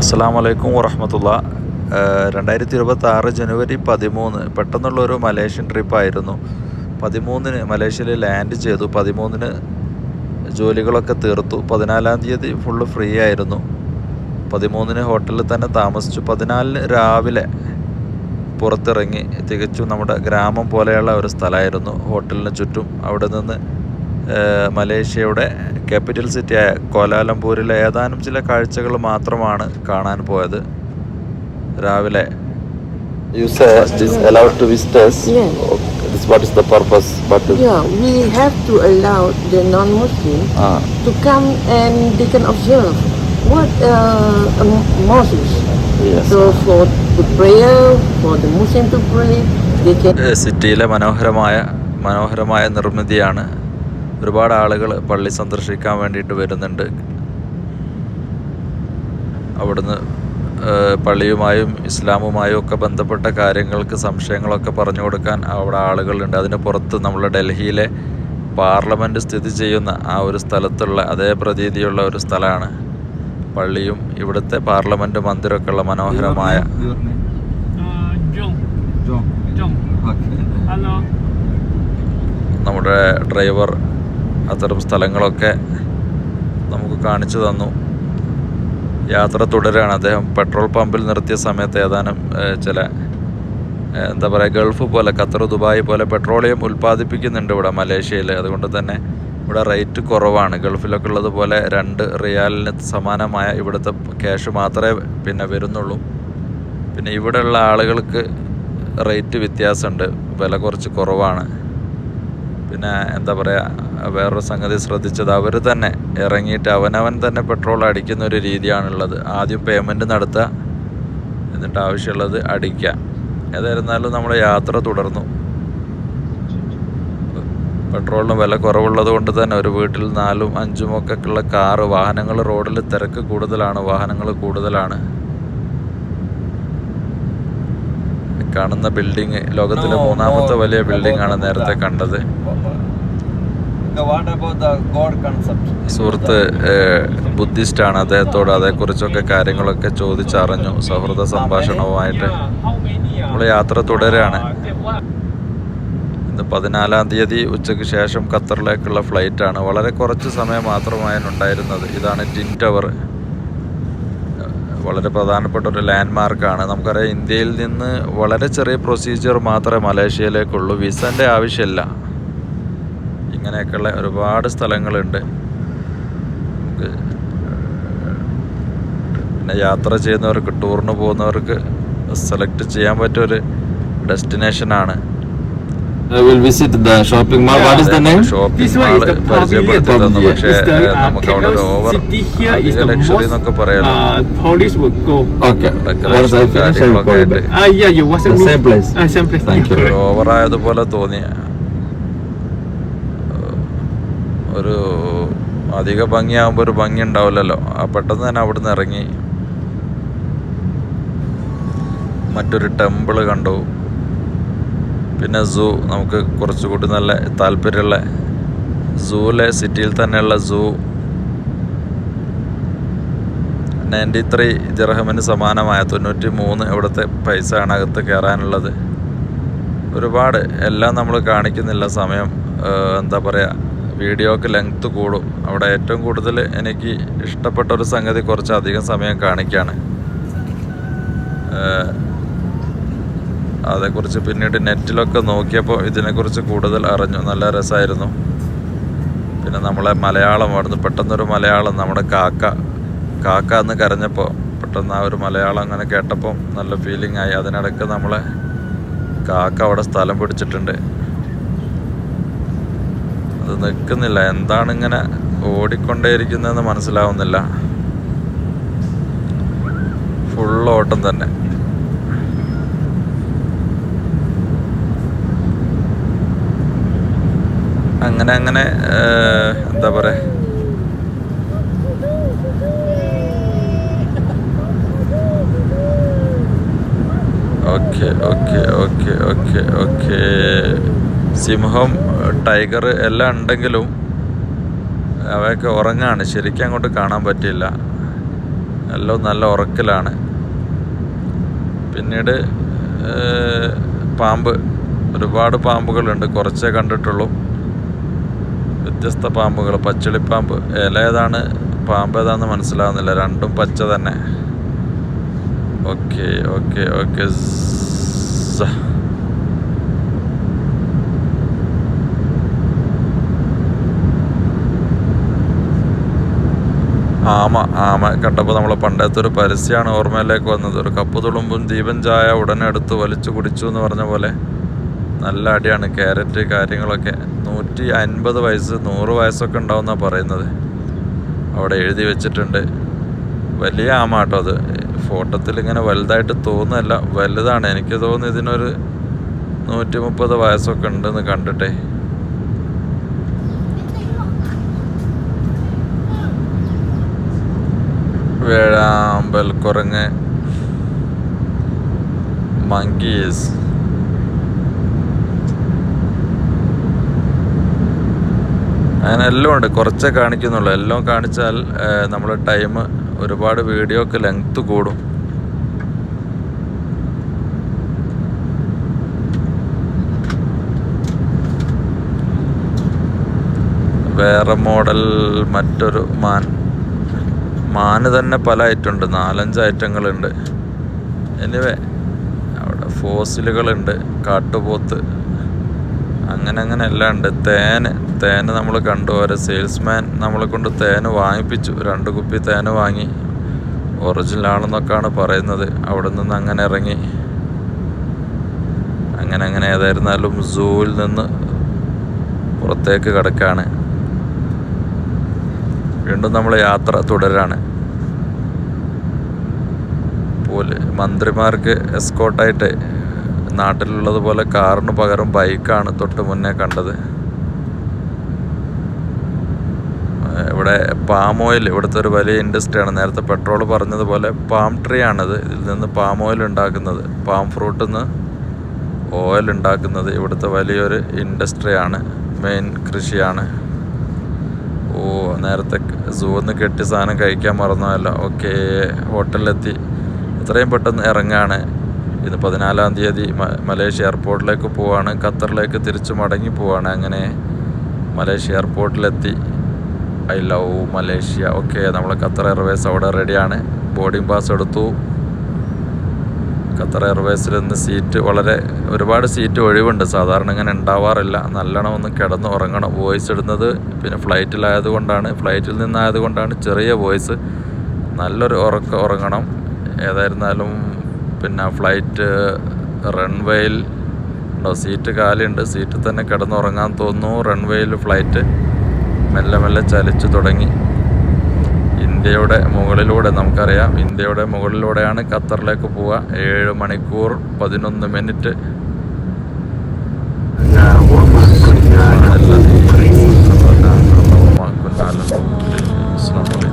അസ്സാം വലൈക്കും വറഹമത്തുള്ള. രണ്ടായിരത്തി ഇരുപത്തി ആറ് ജനുവരി പതിമൂന്ന് പെട്ടെന്നുള്ളൊരു മലേഷ്യൻ ട്രിപ്പായിരുന്നു. പതിമൂന്നിന് മലേഷ്യയിൽ ലാൻഡ് ചെയ്തു. പതിമൂന്നിന് ജോലികളൊക്കെ തീർത്തു. പതിനാലാം തീയതി ഫുള്ള് ഫ്രീ ആയിരുന്നു. പതിമൂന്നിന് ഹോട്ടലിൽ തന്നെ താമസിച്ചു. പതിനാലിന് രാവിലെ പുറത്തിറങ്ങി തികച്ചും നമ്മുടെ ഗ്രാമം പോലെയുള്ള ഒരു സ്ഥലമായിരുന്നു. ഹോട്ടലിന് ചുറ്റും അവിടെ നിന്ന് മലേഷ്യയുടെ ക്യാപിറ്റൽ സിറ്റിയായ കോലാലംപൂരിലെ ഏതാനും ചില കാഴ്ചകൾ മാത്രമാണ് കാണാൻ പോയത്. രാവിലെ യു ടു സിറ്റിയിലെ മനോഹരമായ മനോഹരമായ നിർമ്മിതിയാണ് ഒരുപാട് ആളുകൾ പള്ളി സന്ദർശിക്കാൻ വേണ്ടിയിട്ട് വരുന്നുണ്ട്. അവിടുന്ന് പള്ളിയുമായും ഇസ്ലാമുമായും ഒക്കെ ബന്ധപ്പെട്ട കാര്യങ്ങൾക്ക് സംശയങ്ങളൊക്കെ പറഞ്ഞു കൊടുക്കാൻ അവിടെ ആളുകളുണ്ട്. അതിന് പുറത്ത് നമ്മുടെ ഡൽഹിയിലെ പാർലമെന്റ് സ്ഥിതി ചെയ്യുന്ന ആ ഒരു സ്ഥലത്തുള്ള അതേ പ്രതീതിയുള്ള ഒരു സ്ഥലമാണ്. പള്ളിയും ഇവിടുത്തെ പാർലമെന്റ് മന്ദിരമൊക്കെ ഉള്ള മനോഹരമായ. നമ്മുടെ ഡ്രൈവർ അത്തരം സ്ഥലങ്ങളൊക്കെ നമുക്ക് കാണിച്ചു തന്നു. യാത്ര തുടരുകയാണ് അദ്ദേഹം പെട്രോൾ പമ്പിൽ നിർത്തിയ സമയത്ത് ഏതാനും ചില എന്താ പറയുക ഗൾഫ് പോലെ ഖത്തർ ദുബായ് പോലെ പെട്രോളിയം ഉൽപ്പാദിപ്പിക്കുന്നുണ്ട് ഇവിടെ മലേഷ്യയിൽ അതുകൊണ്ട് തന്നെ ഇവിടെ റേറ്റ് കുറവാണ്. ഗൾഫിലൊക്കെ ഉള്ളതുപോലെ രണ്ട് റിയാലിന് സമാനമായ ഇവിടുത്തെ ക്യാഷ് മാത്രമേ പിന്നെ വരുന്നുള്ളൂ. പിന്നെ ഇവിടെയുള്ള ആളുകൾക്ക് റേറ്റ് വ്യത്യാസമുണ്ട്. വില കുറച്ച് കുറവാണ്. പിന്നെ എന്താ പറയുക വേറൊരു സംഗതി ശ്രദ്ധിച്ചത് അവർ തന്നെ ഇറങ്ങിയിട്ട് അവനവൻ തന്നെ പെട്രോൾ അടിക്കുന്ന ഒരു രീതിയാണുള്ളത്. ആദ്യം പേയ്മെന്റ് നടത്തുക എന്നിട്ട് ആവശ്യമുള്ളത് അടിക്കുക. ഏതായിരുന്നാലും നമ്മൾ യാത്ര തുടർന്നു. പെട്രോളിന് വില കുറവുള്ളത് കൊണ്ട് തന്നെ ഒരു വീട്ടിൽ നാലും അഞ്ചും ഒക്കെ ഉള്ള കാറ് വാഹനങ്ങൾ റോഡിൽ തിരക്ക് കൂടുതലാണ് വാഹനങ്ങൾ കൂടുതലാണ്. കാണുന്ന ബിൽഡിംഗ് ലോകത്തിലെ മൂന്നാമത്തെ വലിയ ബിൽഡിംഗ് ആണ് നേരത്തെ കണ്ടത്. What about the God concept? സുഹൃത്ത് ബുദ്ധിസ്റ്റ് ആണ് അദ്ദേഹത്തോട് അതേക്കുറിച്ചൊക്കെ കാര്യങ്ങളൊക്കെ ചോദിച്ചറിഞ്ഞു. സൗഹൃദ സംഭാഷണവുമായിട്ട്. നമ്മൾ യാത്ര one. ഇന്ന് പതിനാലാം തീയതി ഉച്ചയ്ക്ക് ശേഷം ഖത്തറിലേക്കുള്ള ഫ്ലൈറ്റ് ആണ്. വളരെ കുറച്ച് സമയം മാത്രമായിരുന്നു ഉണ്ടായിരുന്നത്. ഇതാണ് ടിൻ ടവർ. വളരെ പ്രധാനപ്പെട്ട ഒരു ലാൻഡ് മാർക്കാണ് നമുക്കറിയാം ഇന്ത്യയിൽ നിന്ന് വളരെ ചെറിയ പ്രൊസീജിയർ മാത്രമേ മലേഷ്യയിലേക്കുള്ളൂ. വിസന്റെ ആവശ്യമില്ല. ഇങ്ങനെയൊക്കെയുള്ള ഒരുപാട് സ്ഥലങ്ങളുണ്ട്. പിന്നെ യാത്ര ചെയ്യുന്നവർക്ക് ടൂറിന് പോകുന്നവർക്ക് സെലക്ട് ചെയ്യാൻ പറ്റിയ ഒരു ഡെസ്റ്റിനേഷനാണ് I will visit the shopping mall. What is the name? This shopping one mall is the പരിചയപ്പെടുത്തി pavilion. തന്നു പക്ഷേ uh, നമുക്ക് അവിടെ ഓവർ city here is അധിക the ലക്ഷറി most എന്നൊക്കെ പറയാലോ uh, tourists will go. Okay. Once I finish, I will കാര്യങ്ങളൊക്കെ call you ആയിട്ട് back. Ah, yeah, you WhatsApp The me. same place. Ah, same place. Thank you. ഒരു ഒരു അധിക ഭംഗിയാകുമ്പോൾ ഒരു ഭംഗി ഉണ്ടാവില്ലല്ലോ ആ പെട്ടെന്ന് തന്നെ അവിടുന്ന് ഇറങ്ങി മറ്റൊരു ടെമ്പിൾ കണ്ടു പിന്നെ സൂ നമുക്ക് കുറച്ചുകൂടി നല്ല താല്പര്യമുള്ള സൂവിലെ സിറ്റിയിൽ തന്നെയുള്ള സൂ നയന്റി ത്രീ ജർഹമിന് സമാനമായ തൊണ്ണൂറ്റി മൂന്ന് ഇവിടുത്തെ പൈസ ആണ് അകത്ത് കയറാനുള്ളത്. ഒരുപാട് എല്ലാം നമ്മൾ കാണിക്കുന്നില്ല സമയം എന്താ പറയുക വീഡിയോക്ക് ലെങ്ത്ത് കൂടും. അവിടെ ഏറ്റവും കൂടുതൽ എനിക്ക് ഇഷ്ടപ്പെട്ട ഒരു സംഗതി കുറച്ച് അധികം സമയം കാണിക്കുകയാണ് അതേക്കുറിച്ച് പിന്നീട് നെറ്റിലൊക്കെ നോക്കിയപ്പോൾ ഇതിനെക്കുറിച്ച് കൂടുതൽ അറിഞ്ഞു. നല്ല രസമായിരുന്നു പിന്നെ നമ്മളെ മലയാളം അവിടുന്ന് പെട്ടെന്നൊരു മലയാളം നമ്മുടെ കാക്ക കാക്ക എന്ന് കരഞ്ഞപ്പോൾ പെട്ടെന്ന് ആ ഒരു മലയാളം അങ്ങനെ കേട്ടപ്പോൾ നല്ല ഫീലിംഗ് ആയി. അതിനിടയ്ക്ക് നമ്മളെ കാക്ക അവിടെ സ്ഥലം പിടിച്ചിട്ടുണ്ട്. അത് നിൽക്കുന്നില്ല എന്താണ് ഇങ്ങനെ ഓടിക്കൊണ്ടേയിരിക്കുന്നതെന്ന് മനസ്സിലാവുന്നില്ല. ഫുൾ ഓട്ടം തന്നെ. അങ്ങനെ അങ്ങനെ എന്താ പറയുക okay okay okay okay okay. സിംഹം ടൈഗർ എല്ലാം ഉണ്ടെങ്കിലും അവയൊക്കെ ഉറങ്ങാണ്. ശരിക്കും അങ്ങോട്ട് കാണാൻ പറ്റില്ല എല്ലാം നല്ല ഉറക്കിലാണ്. പിന്നീട് പാമ്പ്. ഒരുപാട് പാമ്പുകളുണ്ട്. കുറച്ചേ കണ്ടിട്ടുള്ളൂ. വ്യത്യസ്ത പാമ്പുകൾ. പച്ചിളിപ്പാമ്പ്. ഇല ഏതാണ്? പാമ്പ് ഏതാന്ന് മനസ്സിലാവുന്നില്ല. രണ്ടും പച്ച തന്നെ. Okay okay okay. ആമ ആമ. കണ്ടപ്പോൾ നമ്മൾ പണ്ടത്തെ ഒരു പരസ്യമാണ് ഓർമ്മയിലേക്ക് വന്നത്. ഒരു കപ്പ് തുളുമ്പും ദീപൻ ചായ ഉടനെ എടുത്ത് വലിച്ചു കുടിച്ചു എന്ന് പറഞ്ഞ പോലെ നല്ല അടിയാണ്. ക്യാരറ്റ് കാര്യങ്ങളൊക്കെ. നൂറ്റി അൻപത് വയസ്സ് നൂറ് വയസ്സൊക്കെ ഉണ്ടാവുമെന്നാണ് പറയുന്നത്. അവിടെ എഴുതി വെച്ചിട്ടുണ്ട്. വലിയ ആമാട്ടോ അത്. ഫോട്ടോത്തിൽ ഇങ്ങനെ വലുതായിട്ട് തോന്നുന്നല്ല വലുതാണ്. എനിക്ക് തോന്നുന്നു ഇതിനൊരു നൂറ്റി മുപ്പത് വയസ്സൊക്കെ ഉണ്ടെന്ന് കണ്ടിട്ടേ. വേഴാമ്പൽ കുരങ്ങ് മങ്കീസ് അങ്ങനെ എല്ലാം ഉണ്ട്. കുറച്ചേ കാണിക്കുന്നുള്ളൂ. എല്ലാം കാണിച്ചാൽ നമ്മൾ ടൈം ഒരുപാട് വീഡിയോക്ക് ലെങ്ത്ത് കൂടും. വേറെ മോഡൽ മറ്റൊരു മാൻ. മാന് തന്നെ പല ഐറ്റം ഉണ്ട്. നാലഞ്ച് ഐറ്റങ്ങളുണ്ട് എനിവേ അവിടെ ഫോസിലുകളുണ്ട് കാട്ടുപോത്ത്. അങ്ങനെ അങ്ങനെ എല്ലാം ഉണ്ട്. തേന് തേന് നമ്മൾ കണ്ടു. ഓരോ സെയിൽസ്മാൻ നമ്മളെ കൊണ്ട് തേന വാങ്ങിപ്പിച്ചു. രണ്ട് കുപ്പി തേന വാങ്ങി. ഒറിജിനൽ ആണെന്നൊക്കെയാണ് പറയുന്നത്. അവിടെ നിന്ന് അങ്ങനെ ഇറങ്ങി. അങ്ങനെ അങ്ങനെ ഏതായിരുന്നാലും സൂവിൽ നിന്ന് പുറത്തേക്ക് കിടക്കാണ്. വീണ്ടും നമ്മൾ യാത്ര തുടരാണ്. പോലെ മന്ത്രിമാർക്ക് എസ്കോട്ടായിട്ട് നാട്ടിലുള്ളത് പോലെ കാറിന് പകരം ബൈക്കാണ് തൊട്ട് മുന്നേ കണ്ടത്. ഇവിടെ പാം ഓയിൽ ഇവിടുത്തെ ഒരു വലിയ ഇൻഡസ്ട്രിയാണ് നേരത്തെ പെട്രോൾ പറഞ്ഞതുപോലെ പാം ട്രീ ആണിത്. ഇതിൽ നിന്ന് പാം ഓയിൽ ഉണ്ടാക്കുന്നത്. പാം ഫ്രൂട്ടിൽ നിന്ന് ഓയിൽ ഉണ്ടാക്കുന്നത് ഇവിടുത്തെ വലിയൊരു ഇൻഡസ്ട്രിയാണ് മെയിൻ കൃഷിയാണ്. ഓ നേരത്തെ സൂന്ന് കെട്ടി സാധനം കഴിക്കാൻ മറന്നതല്ല. ഓക്കെ ഹോട്ടലിലെത്തി എത്രയും പെട്ടെന്ന് ഇറങ്ങാണ്. ഇന്ന് പതിനാലാം തീയതി മലേഷ്യ എയർപോർട്ടിലേക്ക് പോവാണ്. ഖത്തറിലേക്ക് തിരിച്ചു മടങ്ങി പോവാണ്. അങ്ങനെ മലേഷ്യ എയർപോർട്ടിലെത്തി ഐ ലവ് മലേഷ്യ. ഓക്കെ നമ്മൾ ഖത്തർ എയർവേസ് അവിടെ റെഡിയാണ്. ബോർഡിംഗ് പാസ് എടുത്തു. ഖത്തർ എയർവേസിൽ നിന്ന് സീറ്റ് വളരെ ഒരുപാട് സീറ്റ് ഒഴിവുണ്ട്. സാധാരണ ഇങ്ങനെ ഉണ്ടാവാറില്ല. നല്ലോണം ഒന്ന് കിടന്ന് ഉറങ്ങണം. വോയിസ് ഇടുന്നത് പിന്നെ ഫ്ലൈറ്റിലായത് കൊണ്ടാണ് ഫ്ലൈറ്റിൽ നിന്നായത് കൊണ്ടാണ് ചെറിയ വോയിസ്. നല്ലൊരു ഉറക്കം ഉറങ്ങണം. ഏതായിരുന്നാലും പിന്നെ ഫ്ലൈറ്റ് റൺവേയിൽ ഉണ്ടോ? സീറ്റ് കാലിയുണ്ട്. സീറ്റിൽ തന്നെ കിടന്നുറങ്ങാൻ തോന്നുന്നു റൺവേയിൽ ഫ്ലൈറ്റ്. മെല്ലെ മെല്ലെ ചലിച്ചു തുടങ്ങി. ഇന്ത്യയുടെ മുകളിലൂടെ നമുക്കറിയാം. ഇന്ത്യയുടെ മുകളിലൂടെയാണ് ഖത്തറിലേക്ക് പോവുക. ഏഴ് മണിക്കൂർ പതിനൊന്ന് മിനിറ്റ്. അല്ല